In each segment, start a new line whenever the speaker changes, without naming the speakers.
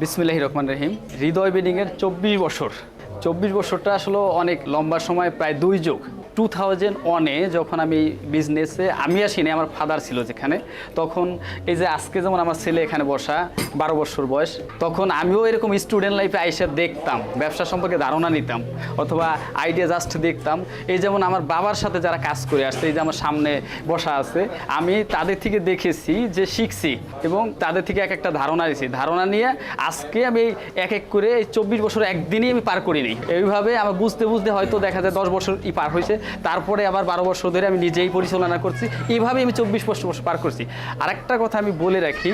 বিসমিল্লাহ রহমান রহিম। হৃদয় বিডিংয়ের চব্বিশ বছর। চব্বিশ বছরটা আসলে অনেক লম্বা সময়, প্রায় দুই যুগ। টু থাউজেন্ড ওয়ানে যখন আমি বিজনেসে আমি আসিনি আমার ফাদার ছিল যেখানে, তখন এই যে আজকে যেমন আমার ছেলে এখানে বসা, বারো বছর বয়স, তখন আমিও এরকম স্টুডেন্ট লাইফে আইসা দেখতাম, ব্যবসা সম্পর্কে ধারণা নিতাম, অথবা আইডিয়া জাস্ট দেখতাম। এই যেমন আমার বাবার সাথে যারা কাজ করে আসছে, এই যে আমার সামনে বসা আছে, আমি তাদের থেকে দেখেছি যে শিখছি, এবং তাদের থেকে এক একটা ধারণা নিয়েছি ধারণা নিয়ে আজকে আমি এক এক করে এই চব্বিশ বছর একদিনই আমি পার করিনি এইভাবে আমার বুঝতে বুঝতে হয়তো দেখা যায় দশ বছর ই পার হয়েছে। তারপরে আবার বারো বছর ধরে আমি নিজেই পরিচালনা করছি। এইভাবে আমি চব্বিশ বছর পার করছি। আরেকটা কথা আমি বলে রাখি,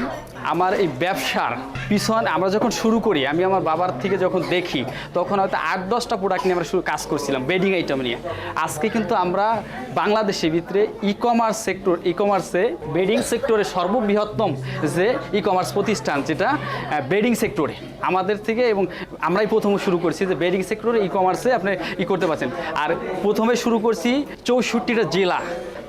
আমার এই ব্যবসার পিছন, আমরা যখন শুরু করি, আমি আমার বাবার থেকে যখন দেখি, তখন হয়তো আট, দশটা প্রোডাক্ট নিয়ে আমরা শুরু কাজ করছিলাম বেডিং আইটেম নিয়ে। আজকে কিন্তু আমরা বাংলাদেশের ভিতরে ই কমার্স সেক্টর ই কমার্সে বেডিং সেক্টরে সর্ববৃহত্তম যে ই কমার্স প্রতিষ্ঠান, যেটা বেডিং সেক্টরে আমাদের থেকে এবং আমরাই প্রথম শুরু করছি যে বেডিং সেক্টরে ই কমার্সে আপনি ই করতে পারছেন। আর প্রথমে শুরু করছি চৌষট্টিটা জেলা।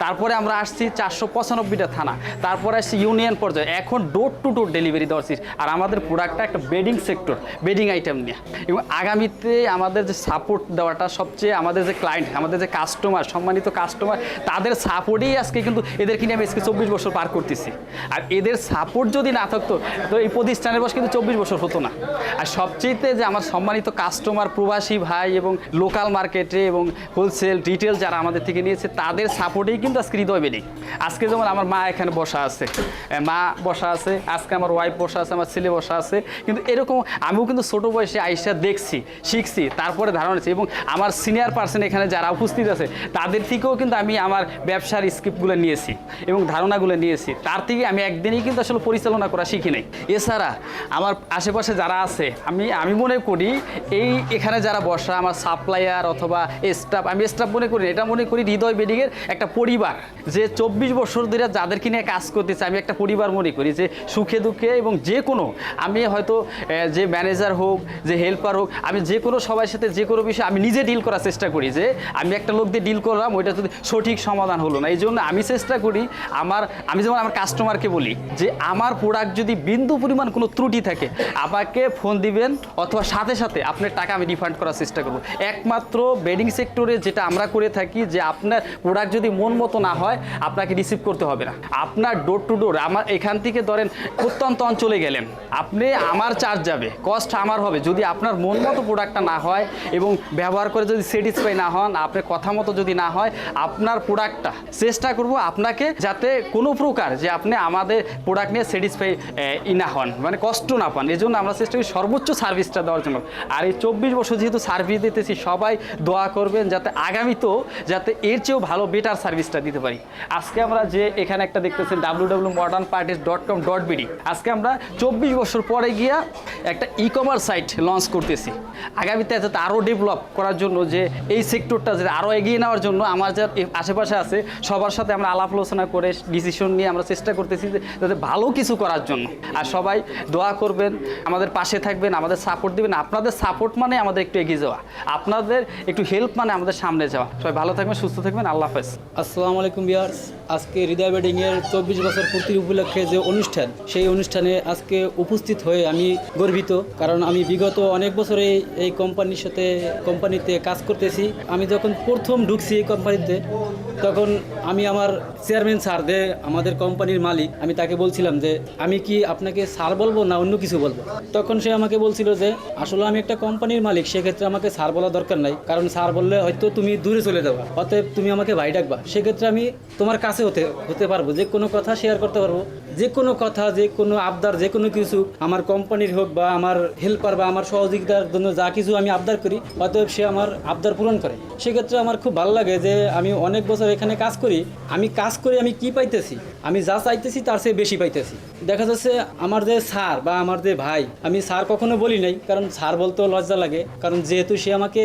তারপরে আমরা আসছি চারশো পঁচানব্বইটা থানা। তারপরে আসছি ইউনিয়ন পর্যায়ে। এখন ডোর টু ডোর ডেলিভারি দেওয়ার আর আমাদের প্রোডাক্টটা একটা বেডিং সেক্টর বেডিং আইটেম নিয়ে। এবং আগামীতে আমাদের যে সাপোর্ট দেওয়াটা সবচেয়ে আমাদের যে ক্লায়েন্ট আমাদের যে কাস্টমার সম্মানিত কাস্টমার তাদের সাপোর্টেই আজকে কিন্তু এদেরকে নিয়ে আমি আজকে চব্বিশ বছর পার করতেছি। আর এদের সাপোর্ট যদি না থাকতো, তো এই প্রতিষ্ঠানের বয়স কিন্তু চব্বিশ বছর হতো না। আর সবচেয়েতে যে আমার সম্মানিত কাস্টমার প্রবাসী ভাই এবং লোকাল মার্কেটে এবং হোলসেল রিটেল যারা আমাদের থেকে নিয়েছে, তাদের সাপোর্টেই কিন্তু আজকে হৃদয় বেডিং আজকে যেমন আমার মা এখানে বসা আছে মা বসা আছে, আজকে আমার ওয়াইফ বসা আছে, আমার ছেলে বসা আছে, কিন্তু এরকম আমিও কিন্তু ছোটো বয়সে আইসা দেখছি, শিখছি, তারপরে ধারণা নিচ্ছি এবং আমার সিনিয়র পার্সন এখানে যারা উপস্থিত আছে, তাদের থেকেও কিন্তু আমি আমার ব্যবসার স্ক্রিপ্টগুলো নিয়েছি এবং ধারণাগুলো নিয়েছি। তার থেকে আমি একদিনই কিন্তু আসলে পরিচালনা করা শিখি নাই। এছাড়া আমার আশেপাশে যারা আছে, আমি আমি মনে করি এই এখানে যারা বসা, আমার সাপ্লায়ার অথবা স্টাফ আমি স্টাফ মনে করি এটা মনে করি হৃদয় বেডিংয়ের একটা পরিবার, যে চব্বিশ বছর ধরে যাদেরকে নিয়ে কাজ করতেছে, আমি একটা পরিবার মনে করি যে সুখে দুঃখে এবং যে কোনো, আমি হয়তো যে ম্যানেজার হোক, যে হেল্পার হোক, আমি যে কোনো সবার সাথে যে কোনো বিষয়ে আমি নিজে ডিল করার চেষ্টা করি যে আমি একটা লোক দিয়ে ডিল করলাম, ওইটা যদি সঠিক সমাধান হলো না। এই জন্য আমি চেষ্টা করি আমার, আমি যেমন আমার কাস্টমারকে বলি যে আমার প্রোডাক্ট যদি বিন্দু পরিমাণ কোনো ত্রুটি থাকে, আমাকে ফোন দিবেন অথবা সাথে সাথে আপনার টাকা আমি রিফান্ড করার চেষ্টা করব। একমাত্র বেডিং সেক্টরে যেটা আমরা করে থাকি যে আপনার প্রোডাক্ট যদি মন মতো না হয় আপনাকে রিসিভ করতে হবে না। আপনার ডোর টু ডোর আমার এখান থেকে ধরেন প্রত্যন্ত অঞ্চলে গেলেন, আপনি আমার চার্জ যাবে কস্ট আমার হবে। যদি আপনার মন মতো প্রোডাক্টটা না হয় এবং ব্যবহার করে যদি স্যাটিসফাই না হন, আপনার কথা মতো যদি না হয়, আপনার প্রোডাক্টটা চেষ্টা করব আপনাকে যাতে কোনো প্রকার যে আপনি আমাদের প্রোডাক্ট নিয়ে স্যাটিসফাই ই না হন মানে কষ্ট না পান। এই জন্য আমরা চেষ্টা করি সর্বোচ্চ সার্ভিসটা দেওয়ার জন্য। আর এই চব্বিশ বছর যেহেতু সার্ভিস দিতেছি, সবাই দোয়া করবেন যাতে আগামীতেও যাতে এর চেয়েও ভালো বেটার সার্ভিসটা দিতে পারি। আজকে আমরা যে এখানে একটা দেখতেছেন W W modern parties dot com dot BD আজকে আমরা চব্বিশ বছর পরে গিয়া একটা ই কমার্স সাইট লঞ্চ করতেছি। আগামীতে যাতে আরও ডেভেলপ করার জন্য যে এই সেক্টরটা যে আরও এগিয়ে নেওয়ার জন্য আমার যা আশেপাশে আছে, সবার সাথে আমরা আলাপ আলোচনা করে ডিসিশন নিয়ে আমরা চেষ্টা করতেছি যে যাতে ভালো কিছু করার জন্য। আর সবাই দোয়া করবেন, আমাদের পাশে থাকবেন, আমাদের সাপোর্ট দিবেন। আপনাদের সাপোর্ট মানে আমাদের একটু এগিয়ে যাওয়া। আপনাদের একটু হেল্প মানে আমাদের সামনে যাওয়া। সবাই ভালো থাকবেন, সুস্থ থাকবেন। আল্লাহ হাফেজ।
আসসালামু আলাইকুম বিয়ার্স আজকে হৃদয় ব্যাডিংয়ের চব্বিশ বছর পূর্তির উপলক্ষে যে অনুষ্ঠান, সেই অনুষ্ঠানে আজকে উপস্থিত হয়ে আমি গর্বিত, কারণ আমি বিগত অনেক বছরে এই কোম্পানির সাথে কোম্পানিতে কাজ করতেছি। আমি যখন প্রথম ঢুকছি এই কোম্পানিতে তখন আমি আমার চেয়ারম্যান স্যার দে, আমাদের কোম্পানির মালিক, আমি তাকে বলছিলাম যে, আমি কি আপনাকে স্যার বলব না অন্য কিছু বলব? তখন সে আমাকে বলছিল যে, আসলে আমি একটা কোম্পানির মালিক, সেক্ষেত্রে আমাকে স্যার বলা দরকার নাই। কারণ স্যার বললে হয়তো তুমি দূরে চলে যাবা। অতএব তুমি আমাকে ভাই ডাকবা। সেক্ষেত্রে আমি তোমার কাছে হতে হতে পারব। যে কোনো কথা শেয়ার করতে পারব। যে কোনো কথা যে কোনো আবদার যে কোনো কিছু আমার কোম্পানির হোক বা আমার হেল্পার বা আমার সহযোগিতার জন্য যা কিছু আমি আবদার করি, অতএব সে আমার আবদার পূরণ করে। সেক্ষেত্রে আমার খুব ভালো লাগে যে আমি অনেক বছর এখানে কাজ করি, আমি কাজ করে আমি কি পাইতেছি? আমি যা চাইতেছি তার চেয়ে বেশি পাইতেছি। দেখা যাচ্ছে আমার যে স্যার বা আমার যে ভাই, আমি স্যার কখনো বলি নাই, কারণ স্যার বলতেও লজ্জা লাগে, কারণ যেহেতু সে আমাকে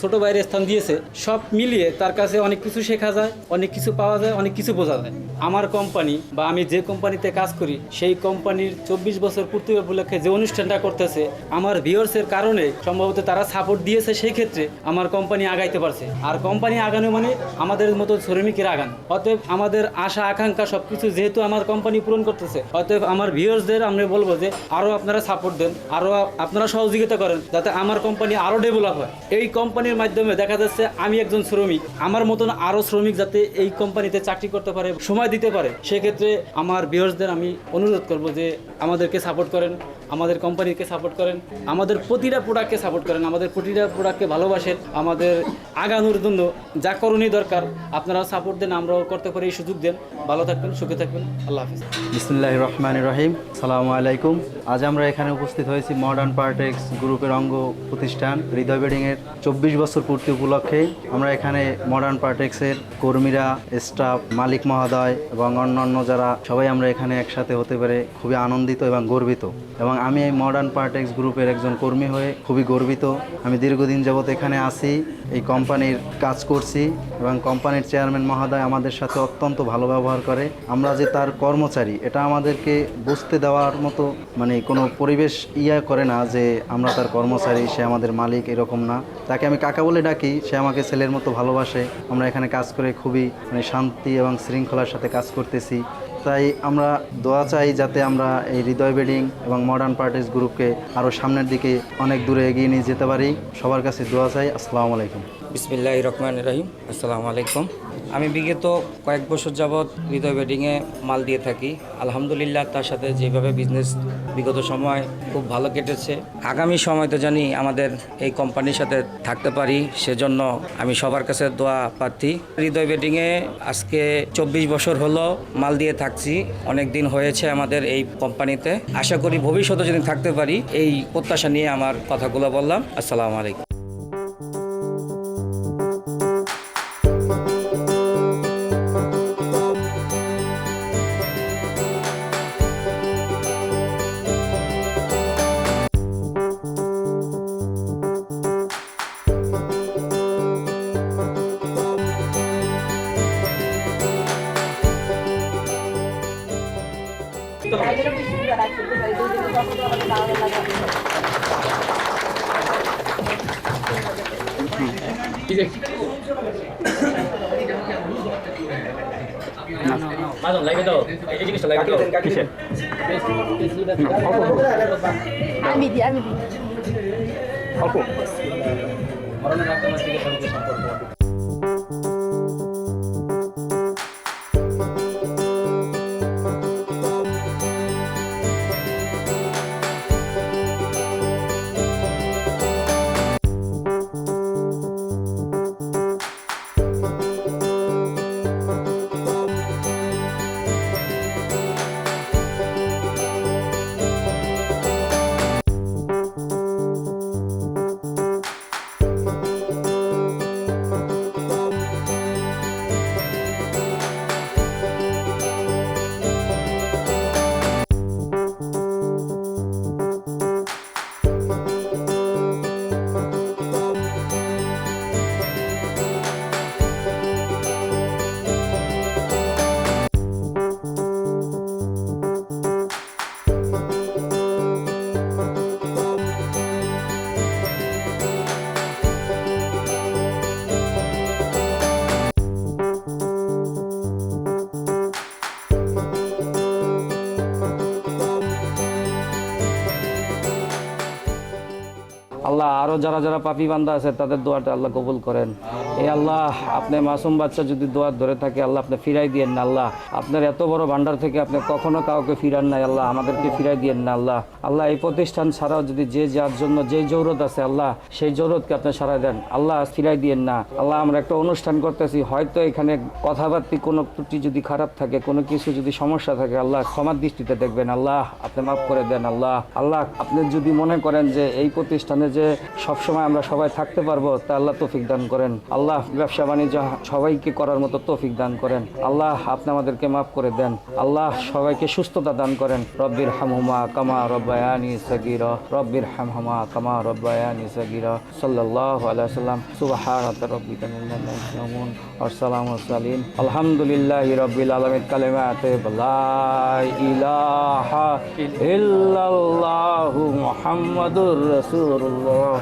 ছোট ভাইয়ের স্থান দিয়েছে, সব মিলিয়ে তার কাছে অনেক কিছু শেখা যায়, অনেক কিছু পাওয়া যায়, অনেক কিছু বোঝা যায়। আমার কোম্পানি বা আমি যে কোম্পানিতে কাজ করি, সেই কোম্পানির চব্বিশ বছর পূর্তি উপলক্ষে যে অনুষ্ঠানটা করতেছে, আমার ভিউয়ার্সের কারণে সম্ভবত তারা সাপোর্ট দিয়েছে সেই ক্ষেত্রে আমার কোম্পানি আগাইতে পারছে। আর কোম্পানি আগানো মানে আমাদের মতো শ্রমিকের আগান। অতএব আমাদের আশা, আকাঙ্ক্ষা সব কিছু যেহেতু আমার কোম্পানি পূরণ করতেছে, অতএব আমার ভিউয়ার্সদের আমরা বলব যে আরও আপনারা সাপোর্ট দেন আরও আপনারা সহযোগিতা করেন, যাতে আমার কোম্পানি আরও ডেভেলপ হয়। এই কোম্পানির মাধ্যমে দেখা যাচ্ছে আমি একজন শ্রমিক, আমার মতন আরও শ্রমিক যাতে এই কোম্পানিতে চাকরি করতে পারে, সময় দিতে পারে, সেক্ষেত্রে আমার ভিউয়ার্সদের আমি অনুরোধ করব যে আমাদেরকে সাপোর্ট করেন, আমাদের কোম্পানিকে সাপোর্ট করেন, আমাদের প্রতিটা প্রোডাক্টকে সাপোর্ট করেন, আমাদের প্রতিটা প্রোডাক্টকে ভালোবাসেন, আমাদের আগানোর জন্য যা করণীয় দরকার আপনারা সাপোর্ট দেন, আমরাও করতে পারি, এই সুযোগ দেন। ভালো থাকবেন, সুখে থাকবেন। আল্লাহ হাফিজ।
বিসমুল্লাহ রহমান রহিম। সালামু আলাইকুম। আজ আমরা এখানে উপস্থিত হয়েছি মডার্ন পার্টেক্স গ্রুপের অঙ্গ প্রতিষ্ঠান হৃদয় বেডিংয়ের চব্বিশ বছর পূর্তি উপলক্ষে আমরা এখানে মডার্ন পার্টেক্সের কর্মীরা স্টাফ মালিক মহোদয় এবং অন্যান্য যারা, সবাই আমরা এখানে একসাথে হতে পেরে খুবই আনন্দিত এবং গর্বিত। এবং আমি এই মডার্ন পার্টেক্স গ্রুপের একজন কর্মী হয়ে খুবই গর্বিত। আমি দীর্ঘদিন যাবৎ এখানে আসি এই কোম্পানির কাজ করছি এবং কোম্পানির চেয়ারম্যান মহোদয় আমাদের সাথে অত্যন্ত ভালো ব্যবহার করে। আমরা যে তার কর্মচারী, এটা আমাদেরকে বুঝতে দেওয়ার মতো মানে কোনো পরিবেশ ইয়া করে না যে আমরা তার কর্মচারী, সে আমাদের মালিক এরকম না। তাকে আমি কাকা বলে ডাকি, সে আমাকে ছেলের মতো ভালোবাসে। আমরা এখানে কাজ করে খুবই মানে শান্তি এবং শৃঙ্খলার সাথে কাজ করতেছি। তাই আমরা দোয়া চাই যাতে আমরা এই হৃদয় বেডিং এবং মডার্ন পার্টিস গ্রুপকে আরও সামনের দিকে অনেক দূরে এগিয়ে নিয়ে যেতে পারি। সবার কাছে দোয়া চাই। আসসালামু আলাইকুম।
বিসমিল্লাহ রহমান রহিম। আসসালামু আলাইকুম। আমি বিগত কয়েক বছর যাবৎ হৃদয় বেডিংয়ে মাল দিয়ে থাকি। আলহামদুলিল্লাহ তার সাথে যেভাবে বিজনেস বিগত সময় খুব ভালো কেটেছে। আগামী সময়তে জানি আমাদের এই কোম্পানির সাথে থাকতে পারি, সেজন্য আমি সবার কাছে দোয়া প্রার্থী। হৃদয় বেডিংয়ে আজকে চব্বিশ বছর হলো মাল দিয়ে থাকছি। অনেক দিন হয়েছে আমাদের এই কোম্পানিতে আশা করি ভবিষ্যতে যদি থাকতে পারি, এই প্রত্যাশা নিয়ে আমার কথাগুলো বললাম। আসসালামু আলাইকুম।
আমি দিই আমি
আল্লাহ আরও যারা যারা পাপি বান্দা আছে, তাদের দোয়াটা আল্লাহ কবুল করেন। এই আল্লাহ, আপনি মাসুম বাচ্চা যদি দোয়ার ধরে থাকে, আল্লাহ আপনি ফিরাই দিয়েন না আল্লাহ। আপনার এত বড় ভান্ডার থেকে আপনি কখনো কাউকে ফিরান নাই আল্লাহ, আমাদেরকে ফিরাই দিয়েন না আল্লাহ। আল্লাহ, এই প্রতিষ্ঠান ছাড়াও যদি যে যার জন্য যে জরুরত আছে আল্লাহ, সেই জরুরতকে আপনি সারাই দেন। আল্লাহ ফিরাই দিয়েন না। আল্লাহ, আমরা একটা অনুষ্ঠান করতেছি, হয়তো এখানে কথাবার্তি কোনো ত্রুটি যদি খারাপ থাকে, কোনো কিছু যদি সমস্যা থাকে, আল্লাহ ক্ষমার দৃষ্টিতে দেখবেন। আল্লাহ, আপনি মাফ করে দেন আল্লাহ। আল্লাহ, আপনি যদি মনে করেন যে এই প্রতিষ্ঠানে যে সবসময় আমরা সবাই থাকতে পারব, তা আল্লাহ তৌফিক দান করেন। আল্লাহ ব্যবসা বাণিজ্য সবাইকে করার মতো তৌফিক দান করেন। আল্লাহ আপনি আমাদেরকে মাফ করে দেন। আল্লাহ সবাইকে সুস্থতা দান করেন। রব্বির হামহুমা কামা রব্বায়ানি সাগিরা। রব্বির হামহুমা কামা রব্বায়ানি সাগিরা। সাল্লাল্লাহু আলাইহি সাল্লাম সুবহানাকা রাব্বিকা ইয়াসিফুন ওয়া সালিন আলহামদুলিল্লাহি রাব্বিল আলামিন। কালিমাতে লা ইলাহা ইল্লাল্লাহু মুহাম্মাদুর রাসূলুল্লাহ।